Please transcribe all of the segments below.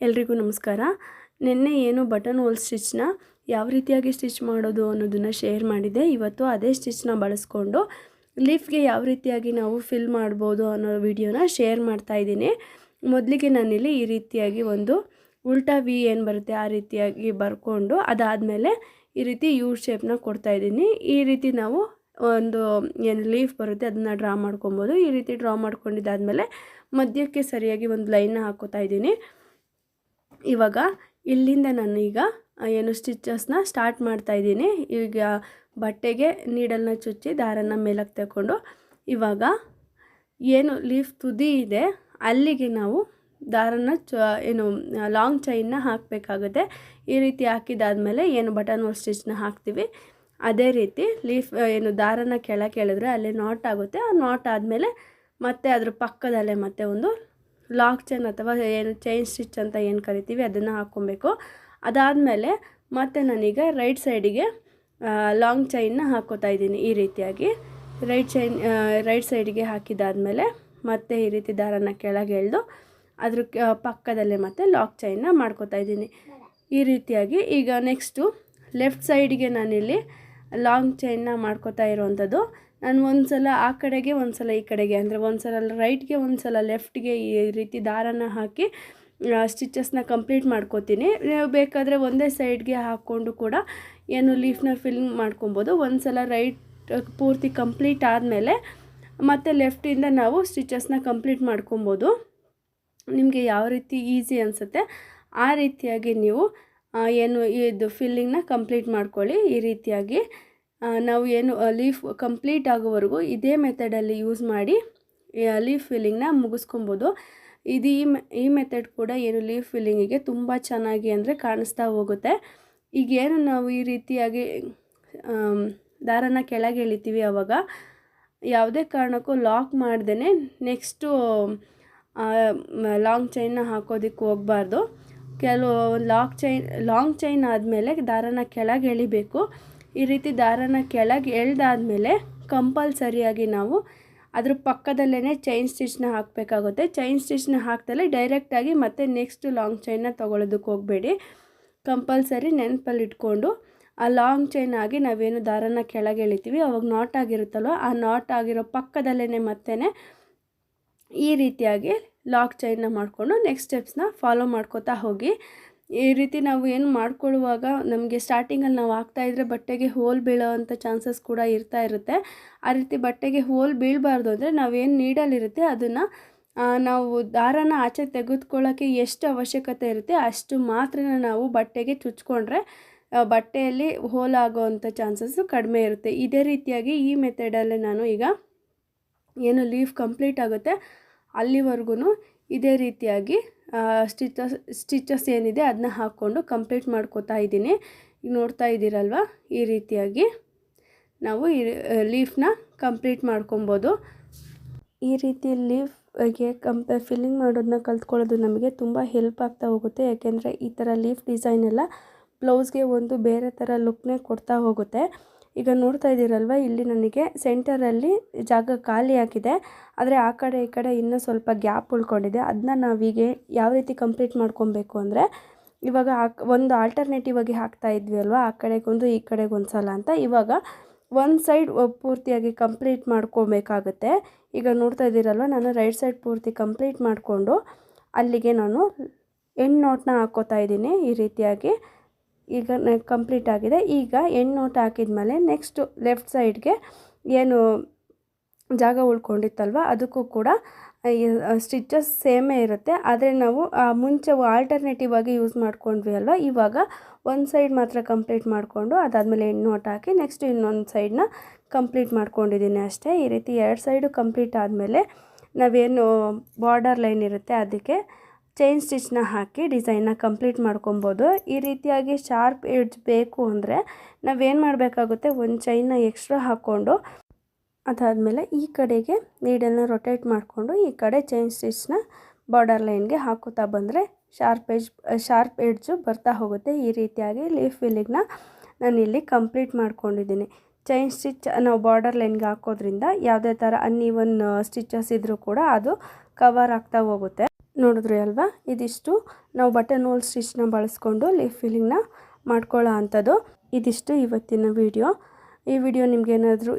ಎಲ್ರಿಗೂ ನಮಸ್ಕಾರ. ನಿನ್ನೆ ಏನು ಬಟನ್ ಹೋಲ್ ಸ್ಟಿಚ್ನ ಯಾವ ರೀತಿಯಾಗಿ ಸ್ಟಿಚ್ ಮಾಡೋದು ಅನ್ನೋದನ್ನು ಶೇರ್ ಮಾಡಿದೆ ಇವತ್ತು ಅದೇ ಸ್ಟಿಚ್ನ ಬಳಸ್ಕೊಂಡು ಲೀಫ್ಗೆ ಯಾವ ರೀತಿಯಾಗಿ ನಾವು ಫಿಲ್ ಮಾಡ್ಬೋದು ಅನ್ನೋ ವಿಡಿಯೋನ ಶೇರ್ ಮಾಡ್ತಾ ಇದ್ದೀನಿ. ಮೊದಲಿಗೆ ನಾನಿಲ್ಲಿ ಈ ರೀತಿಯಾಗಿ ಒಂದು ಉಲ್ಟಾ ವಿ ಏನು ಬರುತ್ತೆ ಆ ರೀತಿಯಾಗಿ ಬರ್ಕೊಂಡು ಅದಾದಮೇಲೆ ಈ ರೀತಿ ಯೂ ಶೇಪ್ನ ಕೊಡ್ತಾ ಇದ್ದೀನಿ. ಈ ರೀತಿ ನಾವು ಒಂದು ಏನು ಲೀಫ್ ಬರುತ್ತೆ ಅದನ್ನು ಡ್ರಾ ಮಾಡ್ಕೊಬೋದು. ಈ ರೀತಿ ಡ್ರಾ ಮಾಡ್ಕೊಂಡಿದ್ದಾದಮೇಲೆ ಮಧ್ಯಕ್ಕೆ ಸರಿಯಾಗಿ ಒಂದು ಲೈನ್ನ ಹಾಕೋತಾ ಇದ್ದೀನಿ. ಇವಾಗ ಇಲ್ಲಿಂದ ನಾನು ಈಗ ಏನು ಸ್ಟಿಚಸ್ನ ಸ್ಟಾರ್ಟ್ ಮಾಡ್ತಾ ಇದ್ದೀನಿ. ಈಗ ಬಟ್ಟೆಗೆ ನೀಡಲ್ನ ಚುಚ್ಚಿ ದಾರನ ಮೇಲಕ್ಕೆ ತಗೊಂಡು ಇವಾಗ ಏನು ಲೀಫ್ ತುದಿ ಇದೆ, ಅಲ್ಲಿಗೆ ನಾವು ದಾರನ ಚ ಏನು ಲಾಂಗ್ ಚೈನ್ನ ಹಾಕಬೇಕಾಗುತ್ತೆ. ಈ ರೀತಿ ಹಾಕಿದಾದ್ಮೇಲೆ ಏನು ಬಟನ್ ಹೋಲ್ ಸ್ಟಿಚ್ನ ಹಾಕ್ತೀವಿ. ಅದೇ ರೀತಿ ಲೀಫ್ ಏನು ದಾರನ ಕೆಳಗೆ ಎಳೆದ್ರೆ ಅಲ್ಲಿ ನಾಟ್ ಆಗುತ್ತೆ. ಆ ನಾಟ್ ಆದಮೇಲೆ ಮತ್ತೆ ಅದ್ರ ಪಕ್ಕದಲ್ಲೇ ಮತ್ತೆ ಒಂದು ಲಾಕ್ ಚೈನ್ ಅಥವಾ ಏನು ಚೈನ್ ಸ್ಟಿಚ್ ಅಂತ ಏನು ಕರಿತೀವಿ ಅದನ್ನು ಹಾಕ್ಕೊಬೇಕು. ಅದಾದಮೇಲೆ ಮತ್ತೆ ನಾನೀಗ ರೈಟ್ ಸೈಡಿಗೆ ಲಾಂಗ್ ಚೈನ್ನ ಹಾಕ್ಕೋತಾ ಇದ್ದೀನಿ ಈ ರೀತಿಯಾಗಿ. ರೈಟ್ ಚೈನ್ ರೈಟ್ ಸೈಡಿಗೆ ಹಾಕಿದಾದಮೇಲೆ ಮತ್ತೆ ಈ ರೀತಿ ದಾರನ ಕೆಳಗೆ ಎಳೆದು ಅದ್ರ ಪಕ್ಕದಲ್ಲೇ ಮತ್ತೆ ಲಾಕ್ ಚೈನ್ನ ಮಾಡ್ಕೋತಾ ಇದ್ದೀನಿ. ಈ ರೀತಿಯಾಗಿ ಈಗ ನೆಕ್ಸ್ಟು ಲೆಫ್ಟ್ ಸೈಡಿಗೆ ನಾನಿಲ್ಲಿ ಲಾಂಗ್ ಚೈನ್ನ ಮಾಡ್ಕೋತಾ ಇರೋವಂಥದ್ದು. ನಾನು ಒಂದು ಸಲ ಆ ಕಡೆಗೆ ಒಂದು ಸಲ ಈ ಕಡೆಗೆ. ಅಂದರೆ ಒಂದು ಸಲ ರೈಟ್ಗೆ ಒಂದು ಸಲ ಲೆಫ್ಟ್ಗೆ ಈ ರೀತಿ ದಾರನ ಹಾಕಿ ಸ್ಟಿಚಸ್ನ ಕಂಪ್ಲೀಟ್ ಮಾಡ್ಕೋತೀನಿ. ನೀವು ಬೇಕಾದರೆ ಒಂದೇ ಸೈಡ್ಗೆ ಹಾಕ್ಕೊಂಡು ಕೂಡ ಏನು ಲೀಫ್ನ ಫಿಲ್ ಮಾಡ್ಕೊಬೋದು. ಒಂದು ಸಲ ರೈಟ್ ಪೂರ್ತಿ ಕಂಪ್ಲೀಟ್ ಆದಮೇಲೆ ಮತ್ತು ಲೆಫ್ಟಿಂದ ನಾವು ಸ್ಟಿಚಸ್ನ ಕಂಪ್ಲೀಟ್ ಮಾಡ್ಕೊಬೋದು. ನಿಮಗೆ ಯಾವ ರೀತಿ ಈಸಿ ಅನಿಸುತ್ತೆ, ಆ ರೀತಿಯಾಗಿ ನೀವು ಏನು, ಇದು ಫಿಲ್ಲಿಂಗ್ನ ಕಂಪ್ಲೀಟ್ ಮಾಡ್ಕೊಳ್ಳಿ. ಈ ರೀತಿಯಾಗಿ ನಾವು ಏನು ಲೀಫ್ ಕಂಪ್ಲೀಟ್ ಆಗೋವರೆಗೂ ಇದೇ ಮೆಥಡಲ್ಲಿ ಯೂಸ್ ಮಾಡಿ ಲೀಫ್ ಫಿಲ್ಲಿಂಗ್ನ ಮುಗಿಸ್ಕೊಬೋದು. ಇದು ಈ ಈ ಮೆಥಡ್ ಕೂಡ ಏನು ಲೀಫ್ ಫಿಲ್ಲಿಂಗಿಗೆ ತುಂಬ ಚೆನ್ನಾಗಿ ಅಂದರೆ ಕಾಣಿಸ್ತಾ ಹೋಗುತ್ತೆ. ಈಗ ಏನು ನಾವು ಈ ರೀತಿಯಾಗಿ ದಾರನ ಕೆಳಗೆ ಎಳಿತೀವಿ ಆವಾಗ ಯಾವುದೇ ಕಾರಣಕ್ಕೂ ಲಾಕ್ ಮಾಡ್ದೇ ನೆಕ್ಸ್ಟು ಲಾಂಗ್ ಚೈನ್ನ ಹಾಕೋದಕ್ಕೆ ಹೋಗಬಾರ್ದು. ಕೆಲವು ಲಾಕ್ ಚೈನ್ ಲಾಂಗ್ ಚೈನ್ ಆದಮೇಲೆ ದಾರನ ಕೆಳಗೆ ಎಳಿಬೇಕು. ಈ ರೀತಿ ದಾರನ ಕೆಳಗೆ ಎಳ್ದಾದಮೇಲೆ ಕಂಪಲ್ಸರಿಯಾಗಿ ನಾವು ಅದ್ರ ಪಕ್ಕದಲ್ಲೇ ಚೈನ್ ಸ್ಟಿಚ್ನ ಹಾಕಬೇಕಾಗುತ್ತೆ. ಚೈನ್ ಸ್ಟಿಚ್ನ ಹಾಕ್ದಲೇ ಡೈರೆಕ್ಟಾಗಿ ಮತ್ತೆ ನೆಕ್ಸ್ಟ್ ಲಾಂಗ್ ಚೈನ್ನ ತೊಗೊಳೋದಕ್ಕೆ ಹೋಗಬೇಡಿ. ಕಂಪಲ್ಸರಿ ನೆನಪಲ್ಲಿ ಇಟ್ಕೊಂಡು ಆ ಲಾಂಗ್ ಚೈನ್ ಆಗಿ ನಾವೇನು ದಾರನ ಕೆಳಗೆ ಎಳಿತೀವಿ, ಅವಾಗ ನಾಟ್ ಆಗಿರುತ್ತಲ್ವ, ಆ ನಾಟ್ ಆಗಿರೋ ಪಕ್ಕದಲ್ಲೇ ಮತ್ತೆ ಈ ರೀತಿಯಾಗಿ ಲಾಕ್ ಚೈನ್ನ ಮಾಡಿಕೊಂಡು ನೆಕ್ಸ್ಟ್ ಸ್ಟೆಪ್ಸ್ನ ಫಾಲೋ ಮಾಡ್ಕೋತಾ ಹೋಗಿ ಈ ರೀತಿ ನಾವು ಏನು ಮಾಡ್ಕೊಳ್ಳುವಾಗ ನಮಗೆ ಸ್ಟಾರ್ಟಿಂಗಲ್ಲಿ ನಾವು ಹಾಕ್ತಾಯಿದ್ರೆ ಬಟ್ಟೆಗೆ ಹೋಲ್ ಬೀಳೋ ಅಂಥ ಚಾನ್ಸಸ್ ಕೂಡ ಇರ್ತಾ ಇರುತ್ತೆ. ಆ ರೀತಿ ಬಟ್ಟೆಗೆ ಹೋಲ್ ಬೀಳಬಾರ್ದು ಅಂದರೆ ನಾವೇನು ನೀಡಲಿರುತ್ತೆ ಅದನ್ನು ನಾವು ದಾರನ ಆಚೆ ತೆಗೆದುಕೊಳ್ಳೋಕ್ಕೆ ಎಷ್ಟು ಅವಶ್ಯಕತೆ ಇರುತ್ತೆ ಅಷ್ಟು ಮಾತ್ರ ನಾವು ಬಟ್ಟೆಗೆ ಚುಚ್ಕೊಂಡ್ರೆ ಬಟ್ಟೆಯಲ್ಲಿ ಹೋಲ್ ಆಗೋವಂಥ ಚಾನ್ಸಸ್ಸು ಕಡಿಮೆ ಇರುತ್ತೆ. ಇದೇ ರೀತಿಯಾಗಿ ಈ ಮೆಥಡಲ್ಲೇ ನಾನು ಈಗ ಏನು ಲೀಫ್ ಕಂಪ್ಲೀಟ್ ಆಗುತ್ತೆ ಅಲ್ಲಿವರೆಗೂ ಇದೇ ರೀತಿಯಾಗಿ ಸ್ಟಿಚಸ್ ಸ್ಟಿಚಸ್ ಏನಿದೆ ಅದನ್ನ ಹಾಕ್ಕೊಂಡು ಕಂಪ್ಲೀಟ್ ಮಾಡ್ಕೋತಾ ಇದ್ದೀನಿ. ಈಗ ನೋಡ್ತಾ ಇದ್ದೀರಲ್ವ? ಈ ರೀತಿಯಾಗಿ ನಾವು ಈ ಲೀಫ್ನ ಕಂಪ್ಲೀಟ್ ಮಾಡ್ಕೊಬೋದು. ಈ ರೀತಿ ಲೀಫ್ಗೆ ಕಂಪ್, ಫಿಲ್ಲಿಂಗ್ ಮಾಡೋದನ್ನ ಕಲ್ತ್ಕೊಳ್ಳೋದು ನಮಗೆ ತುಂಬ ಹೆಲ್ಪ್ ಆಗ್ತಾ ಹೋಗುತ್ತೆ. ಯಾಕೆಂದರೆ ಈ ಥರ ಲೀಫ್ ಡಿಸೈನ್ ಎಲ್ಲ ಬ್ಲೌಸ್ಗೆ ಒಂದು ಬೇರೆ ಥರ ಲುಕ್ನೇ ಕೊಡ್ತಾ ಹೋಗುತ್ತೆ. ಈಗ ನೋಡ್ತಾ ಇದ್ದೀರಲ್ವ, ಇಲ್ಲಿ ನನಗೆ ಸೆಂಟರಲ್ಲಿ ಜಾಗ ಖಾಲಿ ಆಗಿದೆ. ಆದರೆ ಆ ಕಡೆ ಈ ಕಡೆ ಇನ್ನೂ ಸ್ವಲ್ಪ ಗ್ಯಾಪ್ ಉಳ್ಕೊಂಡಿದೆ. ಅದನ್ನ ನಾವೀಗ ಯಾವ ರೀತಿ ಕಂಪ್ಲೀಟ್ ಮಾಡ್ಕೊಬೇಕು ಅಂದರೆ, ಇವಾಗ ಒಂದು ಆಲ್ಟರ್ನೇಟಿವ್ ಆಗಿ ಹಾಕ್ತಾ ಇದ್ವಿ ಅಲ್ವಾ, ಆ ಕಡೆಗೊಂದು ಈ ಕಡೆಗೊಂದು ಸಲ ಅಂತ. ಇವಾಗ ಒಂದು ಸೈಡ್ ಪೂರ್ತಿಯಾಗಿ ಕಂಪ್ಲೀಟ್ ಮಾಡ್ಕೊಬೇಕಾಗುತ್ತೆ. ಈಗ ನೋಡ್ತಾ ಇದ್ದೀರಲ್ವ, ನಾನು ರೈಟ್ ಸೈಡ್ ಪೂರ್ತಿ ಕಂಪ್ಲೀಟ್ ಮಾಡಿಕೊಂಡು ಅಲ್ಲಿಗೆ ನಾನು ಎಂಡ್ ನೋಟ್ನ ಹಾಕ್ಕೋತಾ ಇದ್ದೀನಿ ಈ ರೀತಿಯಾಗಿ. ಈಗ ಕಂಪ್ಲೀಟ್ ಆಗಿದೆ. ಈಗ ಎಂಡ್ ನೋಟ್ ಹಾಕಿದ್ಮೇಲೆ ನೆಕ್ಸ್ಟು ಲೆಫ್ಟ್ ಸೈಡ್ಗೆ ಏನು ಜಾಗ ಉಳ್ಕೊಂಡಿತ್ತಲ್ವ? ಅದಕ್ಕೂ ಕೂಡ ಸ್ಟಿಚಸ್ ಸೇಮೇ ಇರುತ್ತೆ. ಆದರೆ ನಾವು ಮುಂಚೆ ಆಲ್ಟರ್ನೇಟಿವ್ ಆಗಿ ಯೂಸ್ ಮಾಡ್ಕೊಂಡ್ವಿ ಅಲ್ವ? ಇವಾಗ ಒಂದು ಸೈಡ್ ಮಾತ್ರ ಕಂಪ್ಲೀಟ್ ಮಾಡಿಕೊಂಡು ಅದಾದಮೇಲೆ ಎಂಡ್ ನೋಟ್ ಹಾಕಿ ನೆಕ್ಸ್ಟ್ ಇನ್ನೊಂದು ಸೈಡನ್ನ ಕಂಪ್ಲೀಟ್ ಮಾಡ್ಕೊಂಡಿದ್ದೀನಿ ಅಷ್ಟೇ. ಈ ರೀತಿ ಎರಡು ಸೈಡು ಕಂಪ್ಲೀಟ್ ಆದಮೇಲೆ ನಾವೇನು ಬಾರ್ಡರ್ ಲೈನ್ ಇರುತ್ತೆ, ಅದಕ್ಕೆ ಚೈನ್ ಸ್ಟಿಚ್ನ ಹಾಕಿ ಡಿಸೈನ್ನ ಕಂಪ್ಲೀಟ್ ಮಾಡ್ಕೊಬೋದು. ಈ ರೀತಿಯಾಗಿ ಶಾರ್ಪ್ ಎಡ್ಜ್ ಬೇಕು ಅಂದರೆ ನಾವೇನು ಮಾಡಬೇಕಾಗುತ್ತೆ? ಒಂದು ಚೈನ್ನ ಎಕ್ಸ್ಟ್ರಾ ಹಾಕ್ಕೊಂಡು ಅದಾದಮೇಲೆ ಈ ಕಡೆಗೆ ನೀಡನ್ನು ರೊಟೇಟ್ ಮಾಡಿಕೊಂಡು ಈ ಕಡೆ ಚೈನ್ ಸ್ಟಿಚ್ನ ಬಾರ್ಡರ್ ಲೈನ್ಗೆ ಹಾಕುತ್ತಾ ಬಂದರೆ ಶಾರ್ಪ್ ಎಡ್ಜ್, ಶಾರ್ಪ್ ಎಡ್ಜು ಬರ್ತಾ ಹೋಗುತ್ತೆ. ಈ ರೀತಿಯಾಗಿ ಲೀಫ್ ಫಿಲ್ಲಿಂಗ್ನ ನಾನು ಇಲ್ಲಿ ಕಂಪ್ಲೀಟ್ ಮಾಡ್ಕೊಂಡಿದ್ದೀನಿ. ಚೈನ್ ಸ್ಟಿಚ್ ನಾವು ಬಾರ್ಡರ್ ಲೈನ್ಗೆ ಹಾಕೋದ್ರಿಂದ ಯಾವುದೇ ಥರ ಅನ್ಇವನ್ ಸ್ಟಿಚಸ್ ಇದ್ದರೂ ಕೂಡ ಅದು ಕವರ್ ಆಗ್ತಾ ಹೋಗುತ್ತೆ. ನೋಡಿದ್ರಿ ಅಲ್ವಾ? ಇದಿಷ್ಟು. ನಾವು ಬಟನ್ ಹೋಲ್ ಸ್ಟಿಚ್ನ ಬಳಸ್ಕೊಂಡು ಲೀಫ್ ಫಿಲ್ಲಿಂಗ್ನ ಮಾಡ್ಕೊಳ್ಳೋ ಅಂಥದ್ದು. ಇದಿಷ್ಟು ಇವತ್ತಿನ ವಿಡಿಯೋ. ಈ ವಿಡಿಯೋ ನಿಮಗೇನಾದರೂ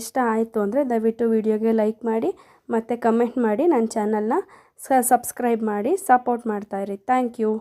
ಇಷ್ಟ ಆಯಿತು ಅಂದರೆ ದಯವಿಟ್ಟು ವಿಡಿಯೋಗೆ ಲೈಕ್ ಮಾಡಿ, ಮತ್ತು ಕಮೆಂಟ್ ಮಾಡಿ ನನ್ನ ಚಾನಲ್ನ ಸಬ್ಸ್ಕ್ರೈಬ್ ಮಾಡಿ, ಸಪೋರ್ಟ್ ಮಾಡ್ತಾಯಿರಿ ಥ್ಯಾಂಕ್ ಯು.